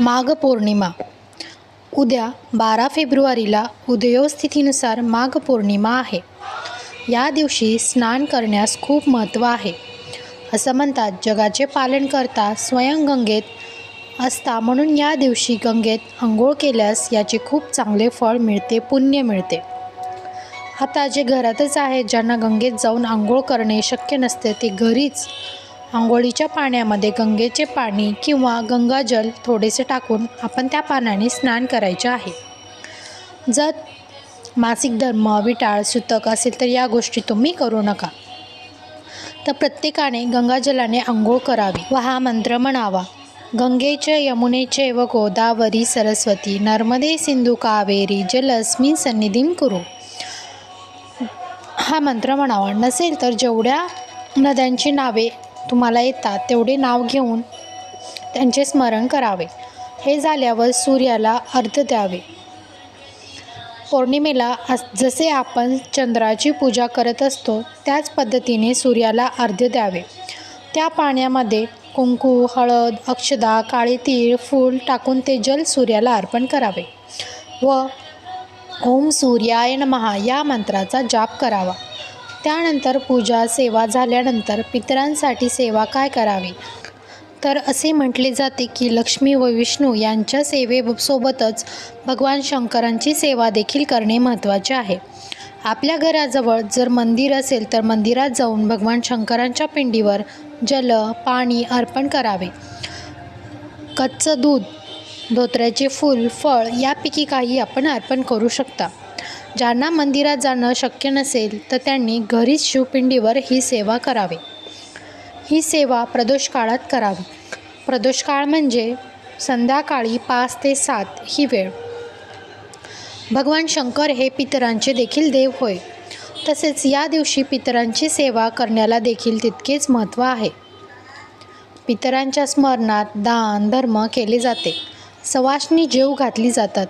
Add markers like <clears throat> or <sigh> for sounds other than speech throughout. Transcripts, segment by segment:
माघ पौर्णिमा. उद्या बारा फेब्रुवारीला उदयोस्थितीनुसार माघ पौर्णिमा आहे. या दिवशी स्नान करण्यास खूप महत्त्व आहे. असं म्हणतात जगाचे पालन करता स्वयं गंगेत असता म्हणून या दिवशी गंगेत आंघोळ केल्यास याचे खूप चांगले फळ मिळते पुण्य मिळते. आता जे घरातच आहेत ज्यांना गंगेत जाऊन आंघोळ करणे शक्य नसते ते घरीच आंघोळीच्या पाण्यामध्ये गंगेचे पाणी किंवा गंगाजल थोडेसे टाकून आपण त्या पाण्याने स्नान करायचे आहे. जर मासिक धर्म विटाळ सुतक असेल तर या गोष्टी तुम्ही करू नका. तर प्रत्येकाने गंगाजलाने आंघोळ करावी व हा मंत्र म्हणावा. गंगेचे यमुनेचे व गोदावरी सरस्वती नर्मदे सिंधू कावेरी जलस्मिन सन्निधीम करू. हा मंत्र म्हणावा. नसेल तर जेवढ्या नद्यांची नावे तुम्हाला येतात तेवढे नाव घेऊन त्यांचे स्मरण करावे. हे झाल्यावर सूर्याला अर्ध द्यावे. पौर्णिमेला जसे आपण चंद्राची पूजा करत असतो त्याच पद्धतीने सूर्याला अर्घ्य द्यावे. त्या पाण्यामध्ये कुंकू हळद अक्षदा काळे तीळ फूल टाकून ते जल सूर्याला अर्पण करावे. व ओम सूर्याय नमहा या मंत्राचा जाप करावा. त्यानंतर पूजा सेवा झाल्यानंतर पितरांसाठी सेवा काय करावी? तर असे म्हटले जाते की लक्ष्मी व विष्णू यांच्या सेवेसोबतच भगवान शंकरांची सेवा देखील करणे महत्त्वाचे आहे. आपल्या घराजवळ जर मंदिर असेल तर मंदिरात जाऊन भगवान शंकरांच्या पिंडीवर जल पाणी अर्पण करावे. कच्चं दूध धोत्र्याचे फूल फळ यापैकी काही आपण अर्पण करू शकता. ज्यांना मंदिरात जाणं शक्य नसेल तर त्यांनी घरीच शिवपिंडीवर ही सेवा करावी. ही सेवा प्रदोष काळात करावी. प्रदोष काळ म्हणजे संध्याकाळी पाच ते सात ही वेळ. भगवान शंकर हे पितरांचे देखील देव होय. तसेच या दिवशी पितरांची सेवा करण्याला देखील तितकेच महत्त्व आहे. पितरांच्या स्मरणात दान धर्म केले जाते. सवाशनी जेव घातली जातात.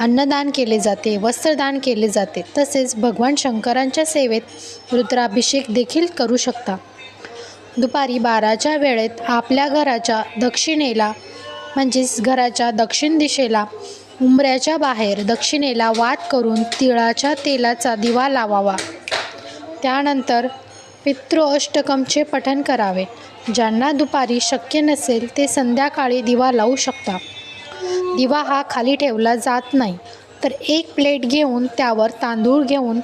अन्नदान केले जाते वस्त्रदान केले जाते तसेच भगवान शंकरांच्या सेवेत रुद्राभिषेक देखील करू शकता. दुपारी बाराच्या वेळेत आपल्या घराच्या दक्षिणेला म्हणजेच घराच्या दक्षिण दिशेला उंबऱ्याच्या बाहेर दक्षिणेला वाद करून तिळाच्या तेलाचा दिवा लावावा. त्यानंतर पितृ अष्टकमचे पठण करावे ज्यांना दुपारी शक्य नसेल ते संध्याकाळी दिवा लावू शकता. दिवा हा खाली ठेवला जात नाही. तर एक प्लेट घेऊन त्यावर तांदूळ घेऊन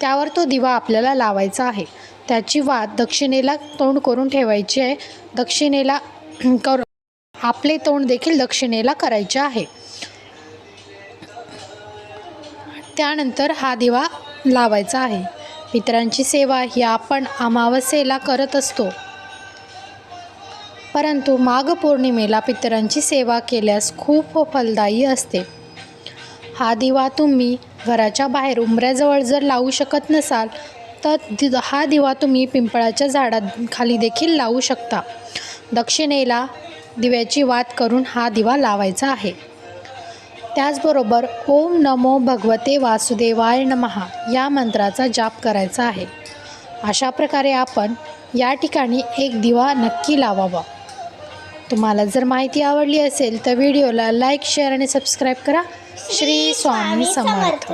त्यावर तो दिवा आपल्याला लावायचा आहे. त्याची वात दक्षिणेला तोंड करून ठेवायची आहे. दक्षिणेला <clears throat> कर. आपले तोंड देखील दक्षिणेला करायचे आहे. त्यानंतर हा दिवा लावायचा आहे. मित्रांची सेवा ही आपण अमावस्येला करत असतो. परंतु माघ पौर्णिमेला पितरांची सेवा केल्यास खूप फलदायी असते. हा दिवा तुम्ही घराच्या बाहेर उंबऱ्याजवळ जर लावू शकत नसाल तर दि हा दिवा तुम्ही पिंपळाच्या झाडाखाली देखील लावू शकता. दक्षिणेला दिव्याची वात करून हा दिवा लावायचा आहे. त्याचबरोबर ओम नमो भगवते वासुदेवाय नमहा या मंत्राचा जाप करायचा आहे. अशा प्रकारे आपण या ठिकाणी एक दिवा नक्की लावावा. तुम्हाला जर माहिती आवडली असेल तर व्हिडिओला लाईक शेअर आणि सबस्क्राईब करा. श्री स्वामी समर्थ.